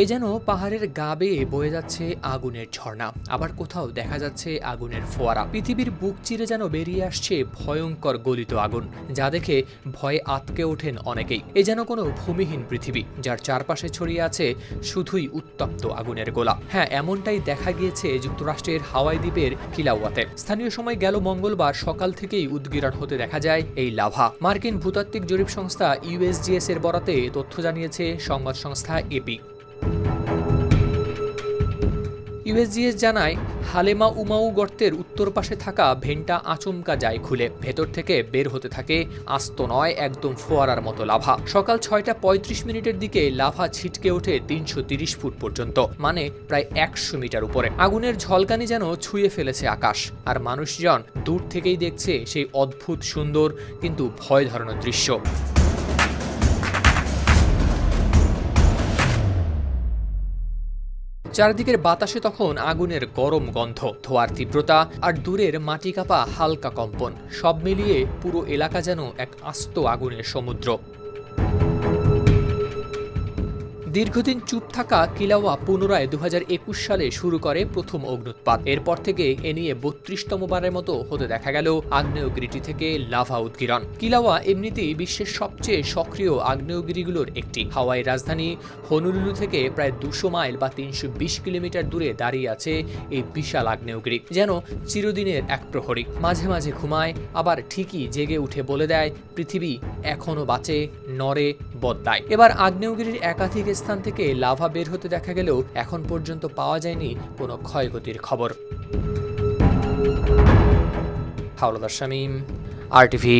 এ যেন পাহাড়ের গা বেয়ে বয়ে যাচ্ছে আগুনের ঝর্ণা। আবার কোথাও দেখা যাচ্ছে আগুনের ফোয়ারা। পৃথিবীর বুক চিরে যেন বেরিয়ে আসছে ভয়ঙ্কর গলিত আগুন, যা দেখে ভয়ে আতকে ওঠেন অনেকেই। এ যেন কোনো ভূমিহীন পৃথিবী, যার চারপাশে ছড়িয়ে আছে শুধুই উত্তপ্ত আগুনের গোলা। হ্যাঁ এমনটাই দেখা গিয়েছে যুক্তরাষ্ট্রের হাওয়াই দ্বীপের কিলাওয়াতে। স্থানীয় সময় গেল মঙ্গলবার সকাল থেকেই উদ্গিরণ হতে দেখা যায় এই লাভা। মার্কিন ভূতাত্ত্বিক জরিপ সংস্থা ইউএসজিএস এর বরাতে তথ্য জানিয়েছে সংবাদ সংস্থা এপি ইউএসজিএস জানায়, হালেমা উমাউ গর্তের উত্তর পাশে থাকা ভেন্টা আচমকা যায় খুলে। ভেতর থেকে বের হতে থাকে আস্ত নয়, একদম ফোয়ারার মতো লাভা। সকাল ছয়টা পঁয়ত্রিশ মিনিটের দিকে লাভা ছিটকে ওঠে তিনশো তিরিশ ফুট পর্যন্ত মানে প্রায় একশো মিটার উপরে। আগুনের ঝলকানি যেন ছুঁয়ে ফেলেছে আকাশ, আর মানুষজন দূর থেকেই দেখছে সেই অদ্ভুত সুন্দর কিন্তু ভয় ধরানোর দৃশ্য। চারদিকের বাতাসে তখন আগুনের গরম গন্ধ, ধোয়ার তীব্রতা আর দূরের মাটি কাপা হালকা কম্পন, সব মিলিয়ে পুরো এলাকা যেন এক আস্ত আগুনের সমুদ্র। দীর্ঘদিন চুপ থাকা কিলাওয়া পুনরায় দু হাজার একুশ সালে শুরু করে প্রথম অগ্নুৎপাত। এরপর থেকে এ নিয়ে বত্রিশতম বারের মতো হতে দেখা গেল আগ্নেয়গিরিটি থেকে লাভা উদ্গীরণ। কিলাওয়া এমনিতেই বিশ্বের সবচেয়ে সক্রিয় আগ্নেয়গিরিগুলোর একটি। হাওয়াই রাজধানী হনুলুলু থেকে প্রায় দুশো মাইল বা তিনশো বিশ কিলোমিটার দূরে দাঁড়িয়ে আছে এই বিশাল আগ্নেয়গিরি, যেন চিরদিনের এক প্রহরী। মাঝে মাঝে ঘুমায়, আবার ঠিকই জেগে উঠে বলে দেয়, পৃথিবী এখনও বাঁচে নরে বদলায়। এবার আগ্নেয়গিরির একাধিক স্থান থেকে লাভা বের হতে দেখা গেলেও এখন পর্যন্ত পাওয়া যায়নি কোনো ক্ষয়ক্ষতির খবর। হাওলাদার শামীম আর টিভি